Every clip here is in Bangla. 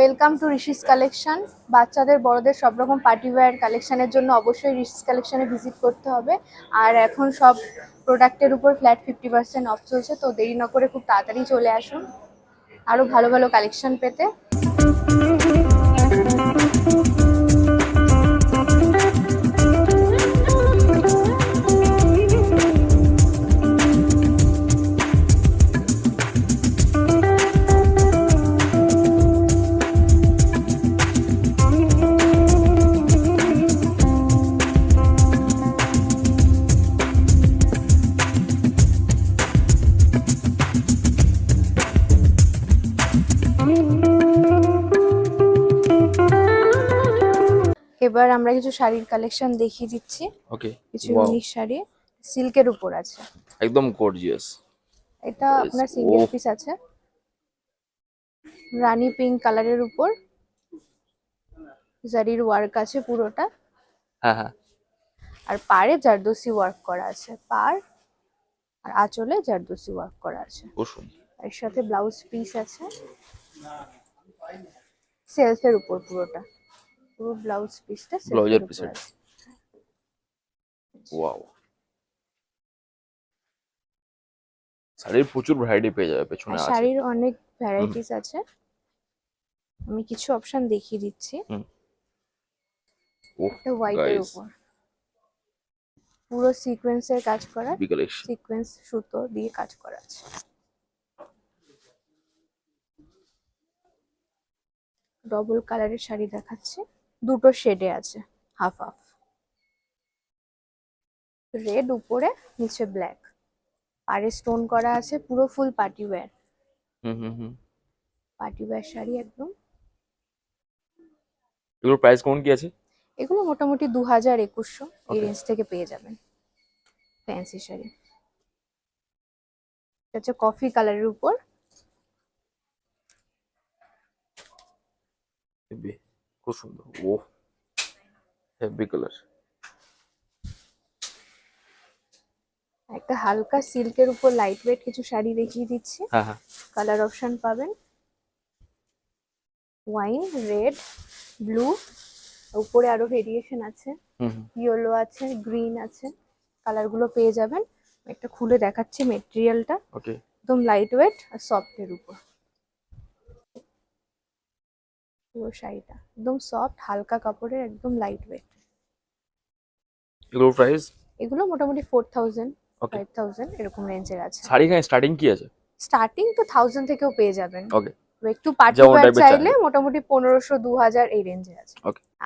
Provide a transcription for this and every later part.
ওয়েলকাম টু ঋষিস কালেকশন বাচ্চাদের, বড়দের সব রকম পার্টি ওয়্যার কালেকশনের জন্য অবশ্যই ঋষিস কালেকশনে ভিজিট করতে হবে। আর এখন সব প্রোডাক্টের উপর ফ্ল্যাট ফিফটি পার্সেন্ট অফ চলছে, তো দেরি না করে খুব তাড়াতাড়ি চলে আসুন। আরও ভালো ভালো কালেকশন পেতে। এবার আমরা কিছু শাড়ির কালেকশন দেখিয়ে দিচ্ছি। ওকে কিছু ইউনিক শাড়ি। সিল্কের উপর আছে। একদম গর্জিয়াস এটা আপনার সিঙ্গেল oh. পিস আছে। রানী পিঙ্ক কালারের উপর। জারির ওয়ার্ক আছে পুরোটা। হ্যাঁ হ্যাঁ। আর পাড়ে জারদোসি ওয়ার্ক করা আছে। পাড় আর আঁচলে জারদোসি ওয়ার্ক করা আছে। এর সাথে ব্লাউজ পিস আছে। সেলফের উপর পুরোটা। পুরো ব্লাউজ পিসটা ব্লাউজের এটা। আছে ওয়াও শাড়ির প্রচুর ভ্যারাইটি পেয়ে যাবে পেছনে আছে। শাড়ির অনেক ভ্যারাইটিস আছে। আমি কিছু অপশন দেখিয়ে দিচ্ছি। একটা হোয়াইটের উপর। পুরো সিকোয়েন্সের কাজ করা সিকোয়েন্স সুতো দিয়ে কাজ করা আছে। ডবল কালারের শাড়ি দেখাচ্ছে। দুটো শেডে আছে হাফ হাফ রেড উপরে নিচে ব্ল্যাক পাড়ে স্টোন করা আছে পুরো ফুল পার্টি ওয়্যার হুম হুম হুম। পার্টি ওয়্যার শাড়ি একদম। এগুলোর প্রাইস কেমন কি আছে? এগুলো মোটামুটি দু হাজার একুশশো। এই রেঞ্জ থেকে পেয়ে যাবেন। ফ্যান্সি শাড়ি। হচ্ছে কফি কালারের উপর। খুব সুন্দর। ও হেভি কালার একটা হালকা সিল্কের উপর লাইট ওয়েট কিছু শাড়ি দেখিয়ে দিচ্ছি। হ্যাঁ হ্যাঁ। কালার অপশন পাবেন। ওয়াইন রেড ব্লু উপরে আরও ভেরিয়েশন আছে। ইয়েলো আছে গ্রিন আছে। কালারগুলো পেয়ে যাবেন। একটা খুলে দেখাচ্ছি মেটেরিয়ালটা ওকে একদম লাইট ওয়েট আর সফটের উপর। পুরো শাড়িটা। একদম সফট হালকা কাপড়ের একদম লাইট ওয়েট এগুলোর প্রাইস এগুলো মোটামুটি ফোর থাউজেন্ড ফাইভ থাউজেন্ড এরকম রেঞ্জের আছে। শাড়ি স্টার্টিং কি আছে? স্টার্টিং তো থাউজেন্ড থেকেও পেয়ে যাবেন। ওকে একটু পার্টি ওয়্যার চাইলে। মোটামুটি পনেরোশো দু হাজার এই রেঞ্জে আছে.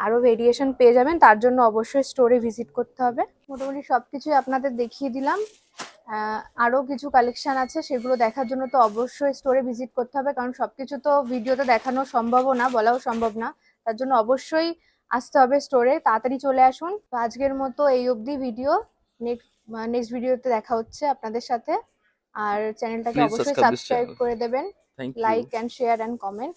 আরও ভেরিয়েশন পেয়ে যাবেন তার জন্য অবশ্যই স্টোরে ভিজিট করতে হবে। মোটামুটি সবকিছুই আপনাদের দেখিয়ে দিলাম। আরও কিছু কালেকশন আছে সেগুলো দেখার জন্য তো অবশ্যই স্টোরে ভিজিট করতে হবে। কারণ সবকিছু তো ভিডিওতে দেখানো সম্ভবও না বলাও সম্ভব না। তার জন্য অবশ্যই আসতে হবে স্টোরে তাড়াতাড়ি চলে আসুন। তো আজকের মতো এই অবধি ভিডিও নেক্সট নেক্সট ভিডিওতে দেখা হচ্ছে আপনাদের সাথে। আর চ্যানেলটাকে অবশ্যই সাবস্ক্রাইব করে দেবেন। Like you share and comment